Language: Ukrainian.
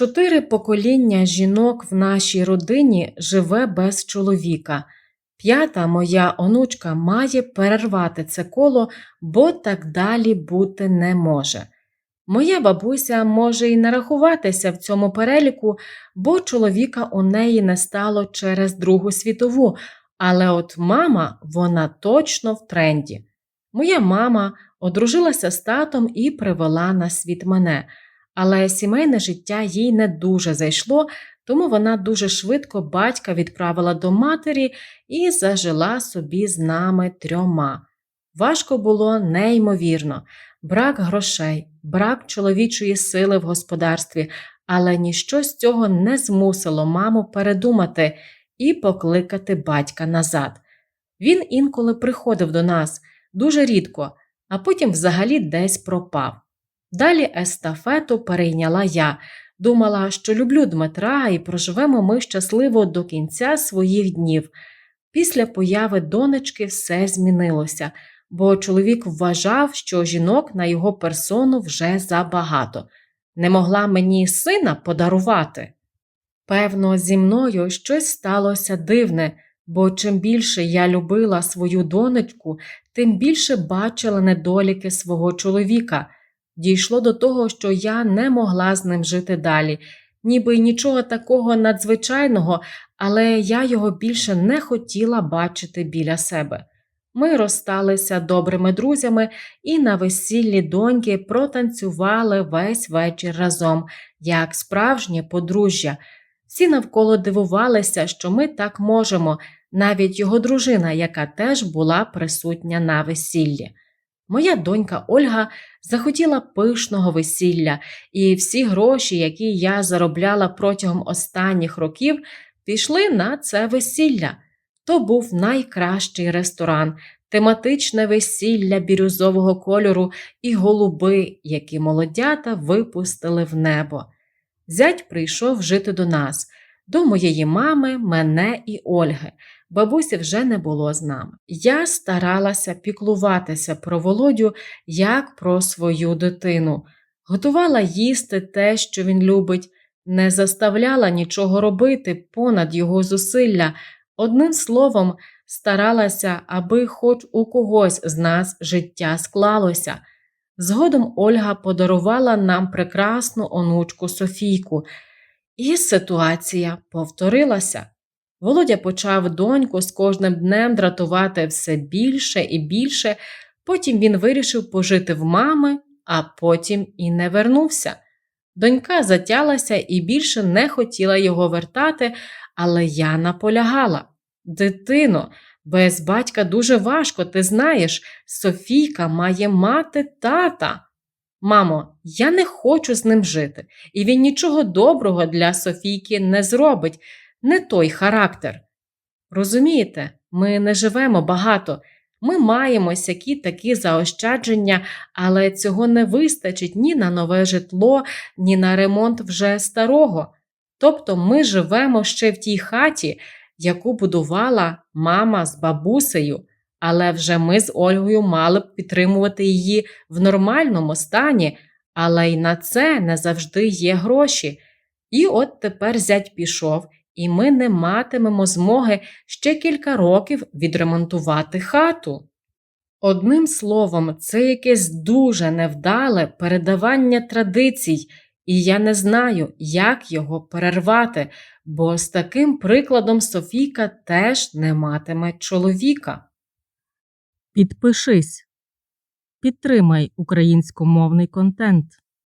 Чотири покоління жінок в нашій родині живе без чоловіка. П'ята моя онучка має перервати це коло, бо так далі бути не може. Моя бабуся може і не рахуватися в цьому переліку, бо чоловіка у неї не стало через Другу світову, але от мама, вона точно в тренді. Моя мама одружилася з татом і привела на світ мене, але сімейне життя їй не дуже зайшло, тому вона дуже швидко батька відправила до матері і зажила собі з нами трьома. Важко було неймовірно, брак грошей, брак чоловічої сили в господарстві, але ніщо з цього не змусило маму передумати і покликати батька назад. Він інколи приходив до нас дуже рідко, а потім взагалі десь пропав. Далі естафету перейняла я, думала, що люблю Дмитра і проживемо ми щасливо до кінця своїх днів. Після появи донечки все змінилося, бо чоловік вважав, що жінок на його персону вже забагато. Не могла мені сина подарувати. Певно, зі мною щось сталося дивне, бо чим більше я любила свою донечку, тим більше бачила недоліки свого чоловіка. Дійшло до того, що я не могла з ним жити далі, ніби нічого такого надзвичайного, але я його більше не хотіла бачити біля себе. Ми розсталися добрими друзями і на весіллі доньки протанцювали весь вечір разом, як справжнє подружжя. Всі навколо дивувалися, що ми так можемо, навіть його дружина, яка теж була присутня на весіллі. Моя донька Ольга захотіла пишного весілля, і всі гроші, які я заробляла протягом останніх років, пішли на це весілля. То був найкращий ресторан, тематичне весілля бірюзового кольору і голуби, які молодята випустили в небо. Зять прийшов жити до нас, до моєї мами, мене і Ольги. Бабусі вже не було з нами. Я старалася піклуватися про Володю як про свою дитину, готувала їсти те, що він любить, не заставляла нічого робити понад його зусилля. Одним словом, старалася, аби хоч у когось з нас життя склалося. Згодом Ольга подарувала нам прекрасну онучку Софійку, і ситуація повторилася. Володя почав доньку з кожним днем дратувати все більше і більше, потім він вирішив пожити в мами, а потім і не вернувся. Донька затялася і більше не хотіла його вертати, але я наполягала. Дитино, без батька дуже важко, ти знаєш, Софійка має мати тата. Мамо, я не хочу з ним жити, і він нічого доброго для Софійки не зробить, не той характер. Розумієте, ми не живемо багато, ми маємо сякі такі заощадження, але цього не вистачить ні на нове житло, ні на ремонт вже старого. Тобто ми живемо ще в тій хаті, яку будувала мама з бабусею, але вже ми з Ольгою мали б підтримувати її в нормальному стані, але й на це не завжди є гроші. І от тепер зять пішов, і ми не матимемо змоги ще кілька років відремонтувати хату. Одним словом, це якесь дуже невдале передавання традицій, і я не знаю, як його перервати, бо з таким прикладом Софійка теж не матиме чоловіка. Підпишись. Підтримай українськомовний контент.